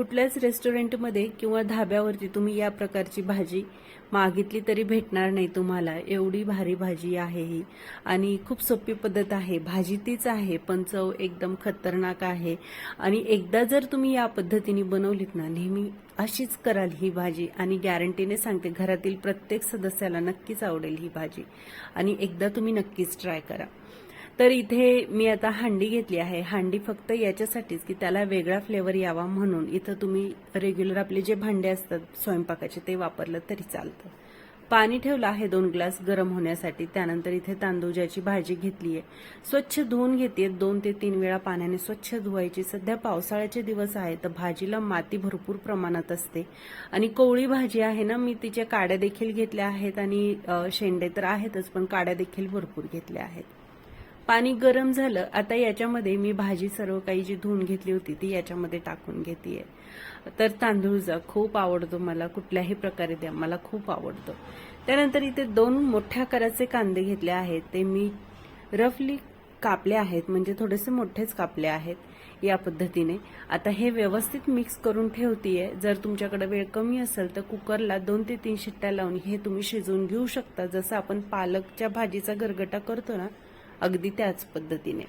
कुठल्याच रेस्टॉरंटमध्ये किंवा धाब्यावरती तुम्ही या प्रकारची भाजी मागितली तरी भेटणार नाही तुम्हाला. एवढी भारी भाजी आहे ही. आणि खूप सोपी पद्धत आहे. भाजी तीच आहे पण चव एकदम खतरनाक आहे. आणि एकदा जर तुम्ही या पद्धतीने बनवलीत ना नेहमी अशीच कराल ही भाजी. आणि गॅरंटीने सांगते घरातील प्रत्येक सदस्याला नक्कीच आवडेल ही भाजी. आणि एकदा तुम्ही नक्कीच ट्राय करा. तर इथे मी आता हांडी घेतली आहे. हांडी फक्त याच्यासाठीच की त्याला वेगळा फ्लेवर यावा म्हणून. इथं तुम्ही रेग्युलर आपले जे भांडे असतात स्वयंपाकाचे ते वापरलं तरी चालतं. पाणी ठेवलं आहे दोन ग्लास गरम होण्यासाठी. त्यानंतर इथे तांदूजाची भाजी घेतली आहे. स्वच्छ धुवून घेते. दोन ते तीन वेळा पाण्याने स्वच्छ धुवायची. सध्या पावसाळ्याचे दिवस आहे तर भाजीला माती भरपूर प्रमाणात असते. आणि कोवळी भाजी आहे ना मी तिच्या काड्या देखील घेतल्या आहेत आणि शेंडे तर आहेतच पण काड्या देखील भरपूर घेतल्या आहेत. पाणी गरम झालं आता याच्यामध्ये मी भाजी सर्व काही जी धुवून घेतली होती ती याच्यामध्ये टाकून घेते तर तांदूळचा खूप आवडतो मला कुठल्याही प्रकारे द्या मला खूप आवडतो. त्यानंतर इथे दोन मोठ्या आकाराचे कांदे घेतले आहेत ते मी रफली कापले आहेत म्हणजे थोडेसे मोठेच कापले आहेत या पद्धतीने. आता हे व्यवस्थित मिक्स करून ठेवतीये. जर तुमच्याकडे वेळ कमी असेल तर कुकरला दोन ते तीन शिट्ट्या लावून हे तुम्ही शिजवून घेऊ शकता. जसं आपण पालकच्या भाजीचा गरगटा करतो ना अगदी त्याच पद्धतीने.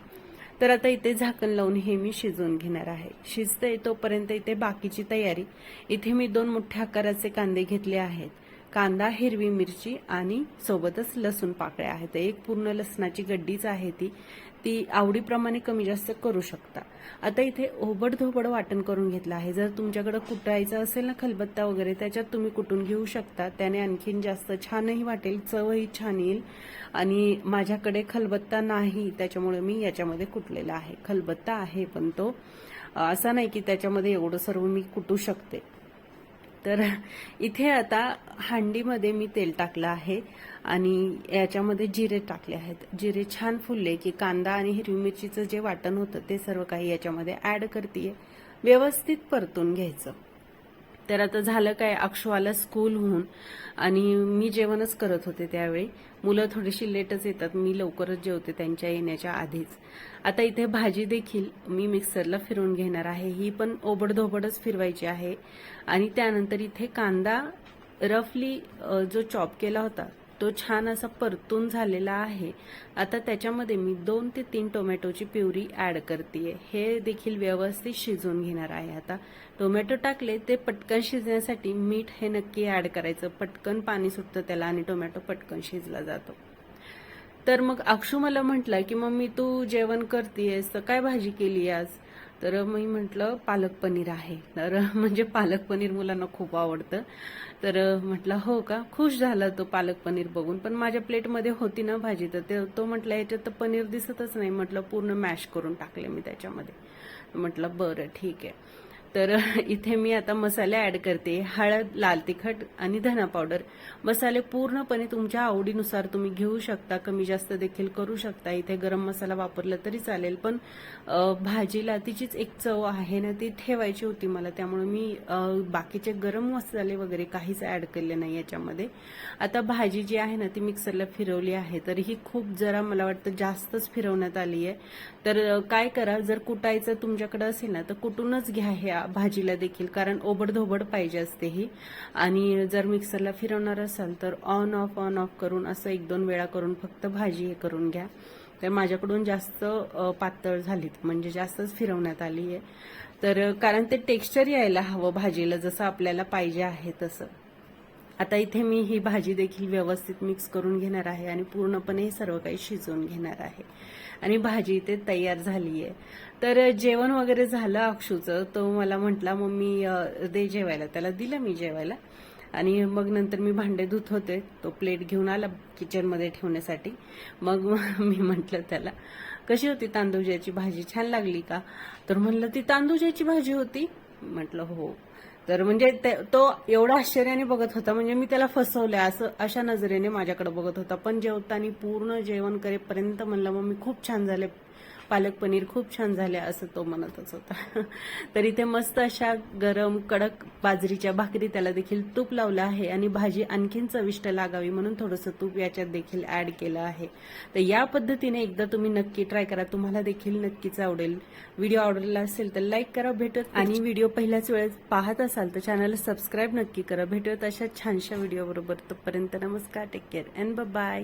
तर आता इथे झाकण लावून हे मी शिजवून घेणार आहे. शिजतंय तोपर्यंत इथे बाकीची तयारी. इथे मी दोन मोठ्या आकाराचे कांदे घेतले आहेत. कांदा हिरवी मिरची आणि सोबतच लसूण पाकळ्या आहेत. एक पूर्ण लसणाची गड्डीच आहे ती. ती आवडीप्रमाणे कमी जास्त करू शकता. आता इथे ओबड धोबड वाटण करून घेतलं आहे. जर तुमच्याकडे कुटायचं असेल ना खलबत्ता वगैरे त्याच्यात तुम्ही कुटून घेऊ शकता. त्याने आणखीन जास्त छानही वाटेल चवही छान येईल. आणि माझ्याकडे खलबत्ता नाही त्याच्यामुळे मी याच्यामध्ये कुटलेला आहे. खलबत्ता आहे पण तो असा नाही की त्याच्यामध्ये एवढं सर्व मी कुटू शकते. तर इथे आता हांडीमध्ये मी तेल टाकलं आहे आणि याच्यामध्ये जिरे टाकले आहेत. जिरे छान फुलले की कांदा आणि हिरवी मिरचीचं जे वाटण होतं ते सर्व काही याच्यामध्ये ऍड करते व्यवस्थित परतून घ्यायचं. तर आता झालं काय अक्षवाला स्कूल होऊन. आणि मी जेवणच करत होते त्यावेळी. मुलं थोडीशी लेटच येतात. मी लवकरच जेवते त्यांच्या येण्याच्या आधीच. आता इथे भाजी देखील मी मिक्सरला फिरवून घेणार आहे. ही पण ओबडधोबडच फिरवायची आहे. आणि त्यानंतर इथे कांदा रफली जो चॉप केला होता तो छान असा परतून झालेला आहे. आता त्याच्यामध्ये मी दोन ते तीन टोमॅटोची प्युरी ॲड करते हे देखील व्यवस्थित शिजवून घेणार आहे आता. टोमॅटो टाकले ते पटकन शिजण्यासाठी मीठ हे नक्की ॲड करायचं. पटकन पाणी सुटतं त्याला आणि टोमॅटो पटकन शिजला जातो. तर मग अक्षू मला म्हटलं की मम्मी तू जेवण करतेयस? तर काय भाजी केली आज? तर मी म्हटलं पालक पनीर आहे. तर म्हणजे पालक पनीर मुलांना खूप आवडतं. तर म्हटलं हो का? खुश झाला तो पालक पनीर बघून. पण माझ्या प्लेटमध्ये होती ना भाजी तर ते तो म्हटलं याच्यात तर पनीर दिसतच नाही. म्हटलं पूर्ण मॅश करून टाकले मी त्याच्यामध्ये. म्हटलं बरं ठीक आहे. तर इथे मी आता मसाले ऍड करते. हळद लाल तिखट आणि धना पावडर. मसाले पूर्णपणे तुमच्या आवडीनुसार तुम्ही घेऊ शकता. कमी जास्त देखील करू शकता. इथे गरम मसाला वापरला तरी चालेल. पण भाजीला तिचीच एक चव आहे ना ती ठेवायची होती मला. त्यामुळे मी बाकीचे गरम मसाले वगैरे काहीच ऍड केले नाही याच्यामध्ये. आता भाजी जी आहे ना ती मिक्सरला फिरवली आहे. तर ही खूप जरा मला वाटतं जास्तच फिरवण्यात आली आहे तर काय करा जर कुटायचं तुमच्याकडे असेल ना तर कुटूनच घ्या हे ह्या भाजीला देखील कारण ओबडधोबड पाहिजे असते ही. आणि जर मिक्सरला फिरवणार असाल तर ऑन ऑफ ऑन ऑफ करून असं एक दोन वेळा करून फक्त भाजी हे करून घ्या. तर माझ्याकडून जास्त पातळ झालीत म्हणजे जास्तच फिरवण्यात आली आहे तर कारण ते टेक्स्चर यायला हवं भाजीला जसं आपल्याला पाहिजे आहे तसं. आता इथे मी ही भाजी देखील व्यवस्थित मिक्स करून घेणार आहे आणि पूर्णपणे हे सर्व काही शिजवून घेणार आहे. आणि भाजी इथे तयार झाली आहे तर जेवण वगैरे झालं अक्षूचं तो मला म्हटला मम्मी मी दे जेवायला. त्याला दिलं मी जेवायला. आणि मग नंतर मी भांडे धुत होते तो प्लेट घेऊन आला किचनमध्ये ठेवण्यासाठी. मग मी म्हटलं त्याला कशी होती तांदूळज्याची भाजी? छान लागली का? तर म्हणलं ती तांदूळज्याची भाजी होती. म्हटलं हो. तर म्हणजे ते- तो एवढा आश्चर्याने बघत होता म्हणजे मी त्याला फसवलं असं अशा नजरेने माझ्याकडे बघत होता. पण जेवताना पूर्ण जेवण करेपर्यंत म्हणलं मग मी खूप छान झाले. पालक पनीर खूप छान झाल्या असं तो म्हणतच होता. तर इथे मस्त अशा गरम कडक बाजरीच्या भाकरी त्याला देखील तूप लावलं आहे आणि भाजी आणखीन चविष्ट लागावी म्हणून थोडंसं तूप याच्यात देखील ऍड केलं आहे. तर या पद्धतीने एकदा तुम्ही नक्की ट्राय करा. तुम्हाला देखील नक्कीच आवडेल. व्हिडिओ आवडला असेल तर लाईक करा भेटत आणि व्हिडिओ पहिल्याच वेळेस पाहत असाल तर चॅनलला सबस्क्राईब नक्की करा. भेटत अशा छानशा व्हिडिओ बरोबर. तोपर्यंत नमस्कार. Take care and bye